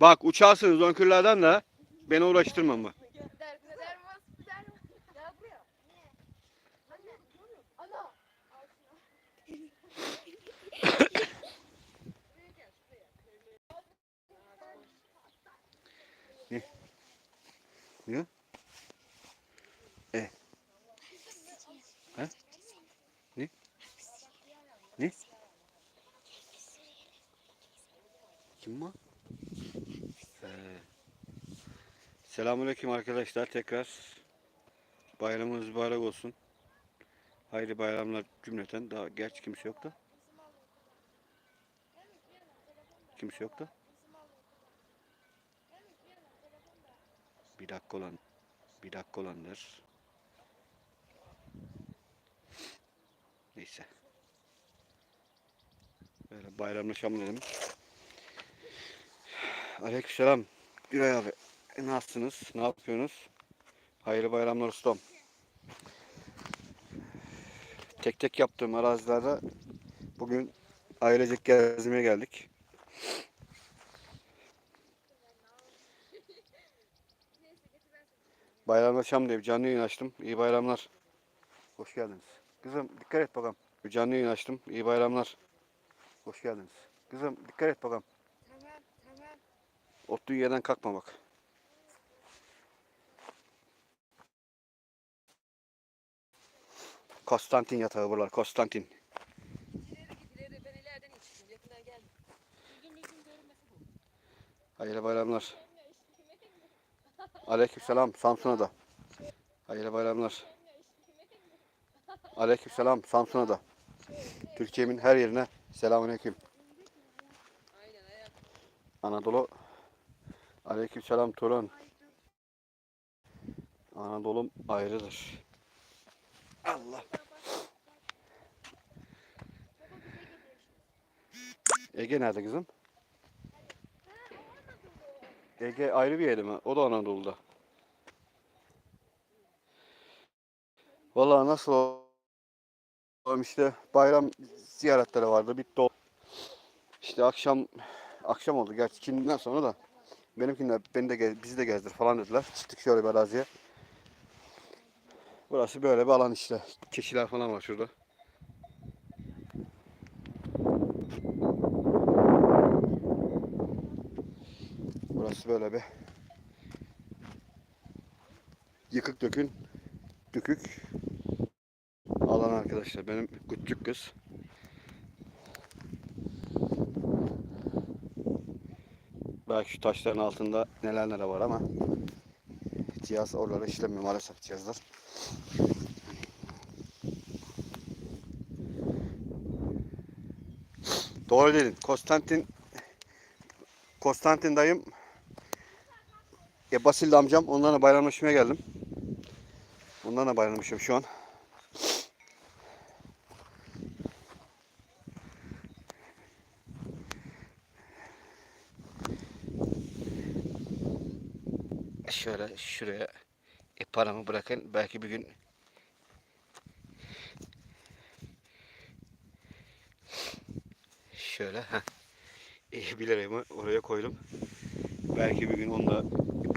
Bak uçarsınız önkürlerden de beni uğraştırma mı? Derdine derman, derman. Gel buraya. Anne, ana. Ne? E. Ha? Ne? Ne? Kim bu? Ee, Selamünaleyküm arkadaşlar tekrar. Bayramınız mübarek olsun. Hayırlı bayramlar cümleten. Daha gerçi kimse yok da. Kimse yok da. Bir dakika olan. Bir dakika olanlar. Neyse. Böyle bayramlaşalım dedim. Aleykümselam. Güray abi. E, Nasılsınız? Ne yapıyorsunuz? Hayırlı bayramlar ustam. Tek tek yaptığım arazilerde bugün ailecek gezmeye geldik. Bayramlaşalım diye bir canlı yayın açtım. İyi bayramlar. Hoş geldiniz. Kızım dikkat et bakalım. Bir canlı yayın açtım. İyi bayramlar. Hoş geldiniz. Kızım dikkat et bakalım. Oturduğun yerden kalkma bak. Konstantin yatağı buralar. Konstantin. Hayırlı bayramlar. Aleykümselam Samsun'a da. Hayırlı bayramlar. Aleykümselam Samsun'a da. Türkiye'min her yerine selamünaleyküm. Anadolu. Aleykümselam Turan. Anadolu'm ayrıdır. Allah. Ege nerede kızım? Ege ayrı bir yeri mi? O da Anadolu'da. Vallahi nasıl oğlum işte bayram ziyaretleri vardı. Bitti o. İşte akşam akşam oldu gerçi ikindinden sonra da benimkiler beni de gez, bizi de gezdir falan dediler. Çıktık şöyle bir araziye. Burası böyle bir alan işte. Keçiler falan var şurada. Burası böyle bir yıkık dökün dökük alan arkadaşlar. Benim küçük kız. Belki şu taşların altında neler neler var ama cihaz oralara işlemiyor maalesef cihazlar. Doğru dedin. Konstantin Konstantin dayım e, Basil amcam onlarla bayramlaşmaya geldim. Onlarla bayramlaşıyorum şu an. Şöyle şuraya e, paramı bırakın. Belki bir gün şöyle heh. E, 1 liramı oraya koydum. Belki bir gün onda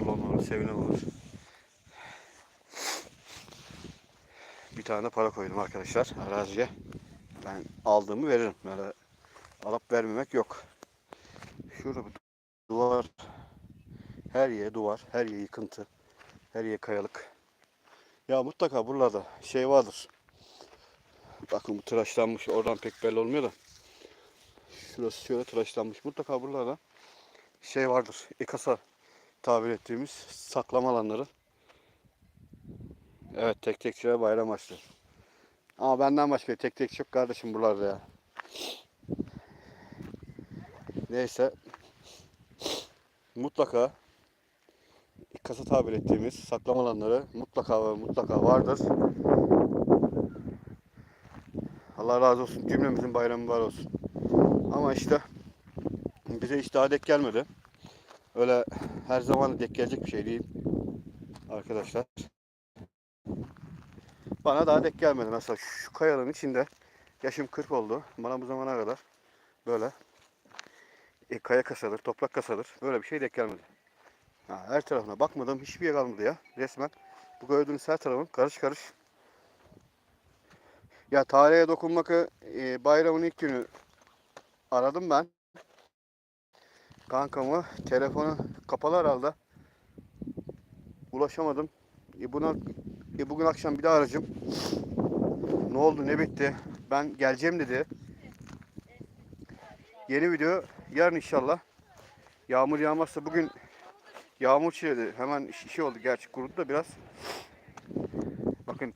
bulan olur, olur. Bir tane para koydum arkadaşlar araziye. Ben aldığımı veririm. Böyle alıp vermemek yok. Şurada bir duvar. Her yer duvar, her yer yıkıntı. Her yer kayalık. Ya mutlaka buralarda şey vardır. Bakın bu tıraşlanmış. Oradan pek belli olmuyor da. Şurası şöyle tıraşlanmış. Mutlaka buralarda şey vardır. Ekasa tabir ettiğimiz saklama alanları. Evet tek tekçiler bayram açtı. Ama benden başka tek tek yok kardeşim buralarda ya. Neyse. Mutlaka kasa tabir ettiğimiz saklama alanları mutlaka ve mutlaka vardır. Allah razı olsun. Cümlemizin bayramı var olsun. Ama işte bize hiç daha dek gelmedi. Öyle her zaman dek gelecek bir şey değil. Arkadaşlar. Bana daha dek gelmedi. Mesela şu kayanın içinde yaşım 40 oldu. Bana bu zamana kadar böyle e, kaya kasadır, toprak kasadır. Böyle bir şey denk gelmedi. Ha, her tarafına bakmadım. Hiçbir yer kalmadı ya. Resmen. Bu gördüğünüz her tarafın karış karış. Ya tarihe dokunmak e, bayramın ilk günü aradım ben. Kankamı telefonu kapalı herhalde. Ulaşamadım. E buna e bugün akşam bir daha arayacağım. Ne oldu ne bitti? Ben geleceğim dedi. Yeni video yarın inşallah. Yağmur yağmazsa bugün yağmur çiledi. Hemen şey oldu gerçi kurudu da biraz. Bakın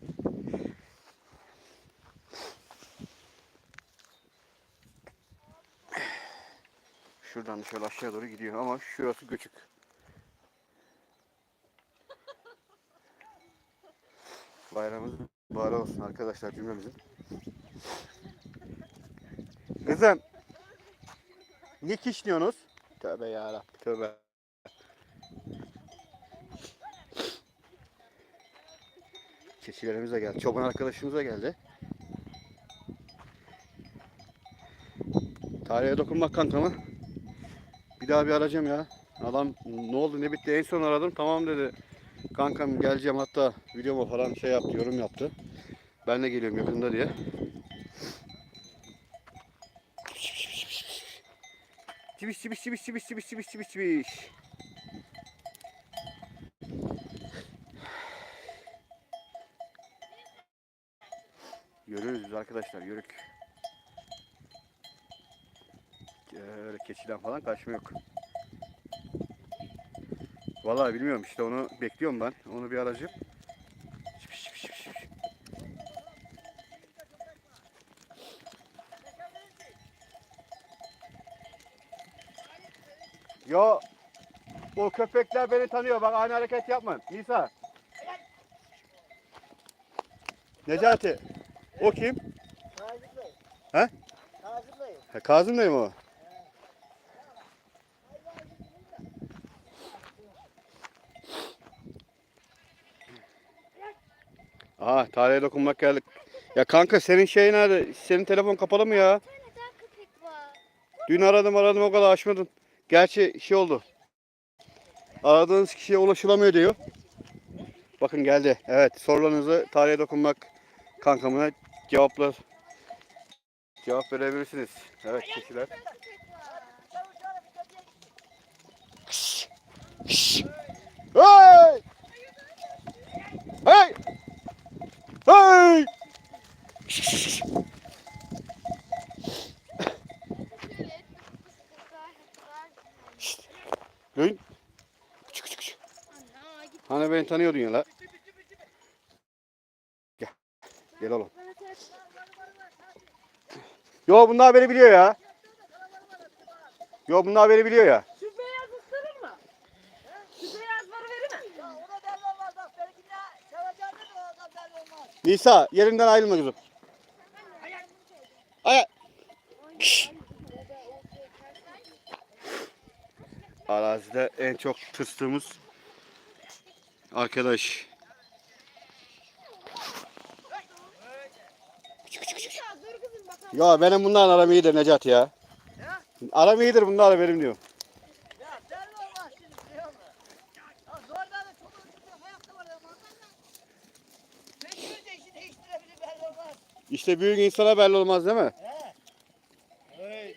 Şuradan da şöyle aşağı doğru gidiyor ama şurası göçük. Bayramımız mübarek olsun arkadaşlar cümlemizin. Kızım. Ne kişniyorsunuz? Tövbe yarabbim tövbe. Keçilerimiz de geldi. Çoban arkadaşımız da geldi. Tarihe dokunmak kankamı. Bir daha bir arayacağım ya. Adam ne oldu ne bitti en son aradım tamam dedi. Kankam geleceğim hatta videoma falan şey yaptı yorum yaptı. Ben de geliyorum yakında diye. Çibiş çibiş çibiş çibiş çibiş çibiş çibiş çibiş. Yürüyoruz arkadaşlar yürük. Öyle keçiden falan kaçma yok. Vallahi bilmiyorum işte onu bekliyorum ben. Onu bir aracım. Yo o köpekler beni tanıyor. Bak aynı hareket yapma. Nisa. Necati. O kim? Kazım Bey. He? Kazım Bey. Ha, Kazım Bey mi o? Aha tarihe dokunmak geldik. Ya kanka senin şey nerede? Senin telefon kapalı mı ya? Dün aradım aradım o kadar açmadın. Gerçi şey oldu. Aradığınız kişiye ulaşılamıyor diyor. Bakın geldi. Evet sorularınızı tarihe dokunmak kankamına cevaplar cevap verebilirsiniz. Evet kişiler. Hey! Hey! Hey! Dön. Küçük. Hani beni tanıyordun ya la. Gel. Gel oğlum. Bana ters. Yo bunlar beni biliyor ya. Yo bunlar beni biliyor ya. Şu beyaz ısırır mı? Şu beyazları verir mi? Nisa yerinden ayrılma kızım. Ay. Arazide en çok tırstığımız arkadaş. Ya dur kızım bakalım. Ya benim bundan aram iyidir Necati ya. Aram iyidir bunlarla benim diyor. Ya belli olmaz şimdi şey olmaz. Ya zorla da çok ölçüde hayatta var ama. Ben yüzde işi değiştirebilir belli olmaz. İşte büyük insana belli olmaz değil mi? He. Öyle.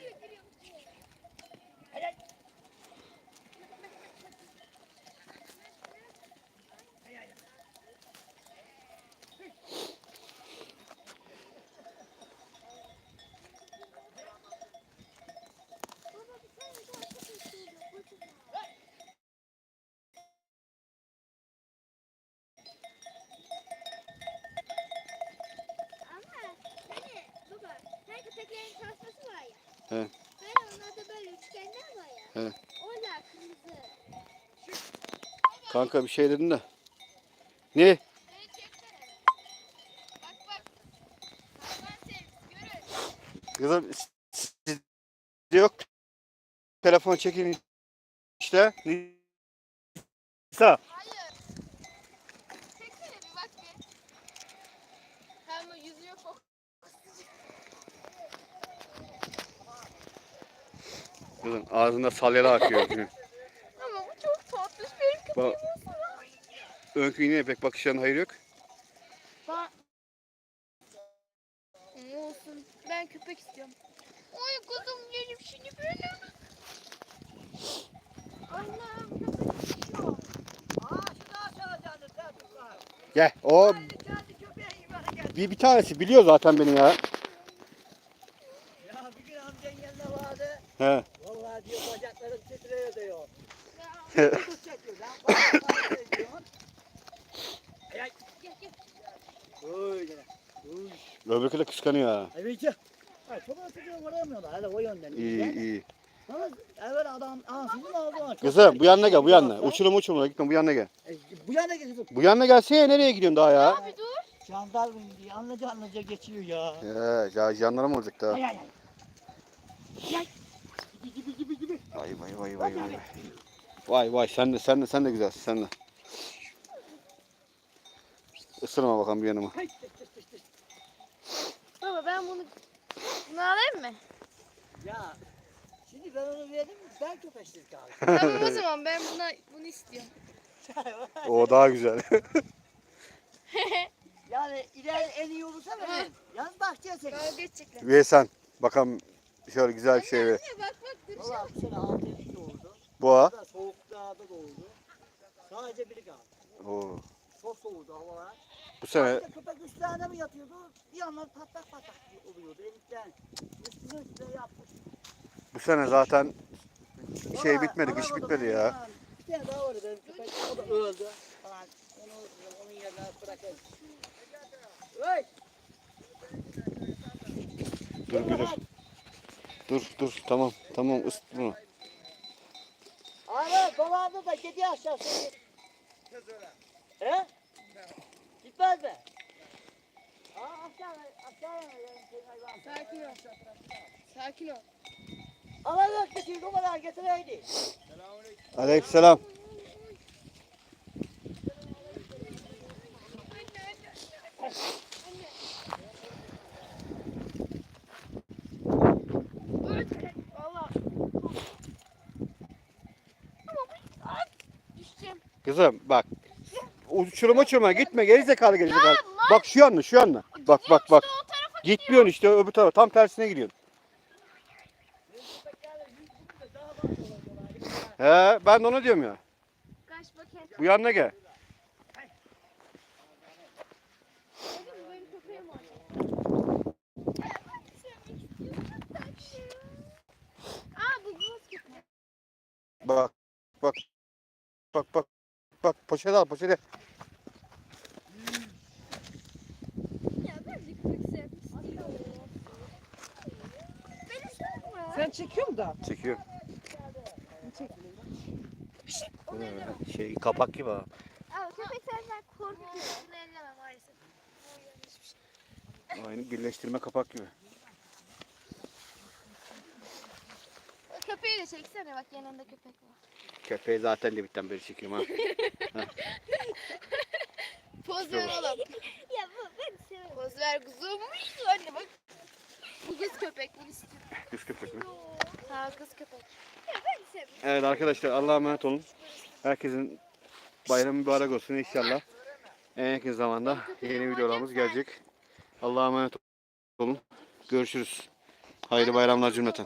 Ama hani baba hani köpeklerin tasması var ya. He. Hani onlarda böyle üçgenler var ya. He. Onlar kırmızı. Kanka bir şey dedin de. Ne? Kızım yok. Telefon çekin işte. Nisa. Hayır. Çeksene bir bak bir. Hem yüzüyor fokus. Kızım ağzında salyalı akıyor. öykünün. Ama bu çok tatlış benim köpeğim Bak, öykü yine pek bakışlarında hayır yok. Ben... Olsun. Ben köpek istiyorum. Ay kızım yerim şimdi böyle. Allah'ım köpek istiyorum. Aa şunu aşağıdacaksın sen kızlar. Gel. O bir, bir tanesi biliyor zaten beni ya. Ya bir gün amcan yanına vardı. He. Vallahi diyor bacaklarım titriyor diyor. Ya, Tut çekiyor. Ben bacaklarım titriyor. Ay, gel gel. Öyle. Uy. Öbürkü de kıskanıyor ha. Evet ya. Ay çok atıyor vuramıyorlar. Hele o yönden. İyi iyi. Ama evvel adam ansızın aldı. ona. Çok Kızım bu yanına gel bu yanına. Uçurum uçurum gitme bu yanına gel. E, Bu yana gel kızım. Bu yanına gelsene nereye gidiyorsun daha ya? Abi dur. Jandarma diye anlaca anlaca geçiyor ya. He, ya jandarma olacak daha. Ay ay ay. Gel. Gibi gibi gibi gibi. Vay vay vay vay vay. Vay vay sen de sen de sen de güzelsin sen de. Isırma bakalım bir yanıma. Hay, tık, tık, tık, tık. Baba ben bunu bunu alayım mı? Ya şimdi ben onu verdim ben köpeşlik kaldım. tamam o zaman ben buna bunu istiyorum. O daha güzel. yani ileri en iyi olursa verelim. Yalnız bahçeye çekin. Kavga edecekler. Ve sen bakalım şöyle güzel bir şey ver. Bak bak dur. Valla bu sene altı eşit doğurdu. Boğa. Bu da doğurdu. Sadece biri kaldı. Oo. Çok soğudu havalar. Bu sene Başka köpek tane mi yatıyordu? Bir yandan patlak patlak oluyordu. Elikten üstüne üstüne yapmış. bu sene zaten şey Valla bitmedi, kış arabada bitmedi ya. Bir tane daha vardı benim köpek. O da öldü. Falan. Onu onun yerine bırakayım. Hey! Dur bir dur. Dur dur tamam tamam ısıt bunu. Abi dolandı da gidiyor aşağısı. He? Gitmez mi? Aa aşağı aşağı Sakin ol. Sakin ol. Ama yok getirdi o kadar getireydi. Aleykümselam. Valla. Ama bu Ay, düşeceğim. Kızım bak. Uçuruma uçurma gitme geri zekalı geri zekalı. Bak şu yanına şu yanına. Bak bak bak. Gitmiyorsun işte öbür tarafa tam tersine gidiyorsun. He ben de onu diyorum ya. kaç bakayım. Bu yanına gel. Bak bak. Bak bak. Bak poşet al poşeti. Ya ben de köpek sevmek istiyorum. Beni sorma. Sen çekiyor musun da? Çekiyor. Elleme. Şey kapak gibi ha. Abi köpek senden korkuyor. Bunu elleme maalesef. Aynı birleştirme kapak gibi. Köpeği de çeksene bak yanında köpek var. Köpeği zaten de bitten beri çekiyorum ha. Poz ver oğlum. ya bu ben seviyorum. Poz ver kuzum. Anne bak. Kız köpek bunu istiyorum. Kız köpek mi? Ha kız köpek. Evet arkadaşlar Allah'a emanet olun. Herkesin bayramı mübarek olsun inşallah. En yakın zamanda yeni videolarımız gelecek. Allah'a emanet olun. Görüşürüz. Hayırlı bayramlar cümleten.